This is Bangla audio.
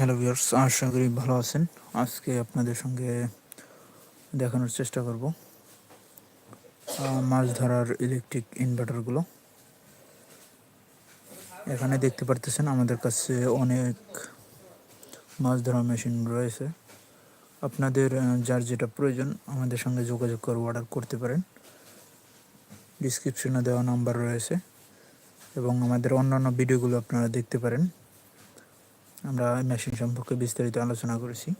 হ্যালো ভিউয়ার্স, আশা করি ভালো আছেন। আজকে আপনাদের সঙ্গে দেখানোর চেষ্টা করব মাছ ধরার ইলেকট্রিক ইনভার্টারগুলো এখানে দেখতে পারতেছেন আমাদের কাছে অনেক মাছ ধরার মেশিন রয়েছে। আপনাদের যার যেটা প্রয়োজন আমাদের সঙ্গে যোগাযোগ করে অর্ডার করতে পারেন। ডিসক্রিপশনে দেওয়া নাম্বার রয়েছে এবং আমাদের অন্যান্য ভিডিওগুলো আপনারা দেখতে পারেন। আমরা মেশিন সম্পর্কে বিস্তারিত আলোচনা করেছি।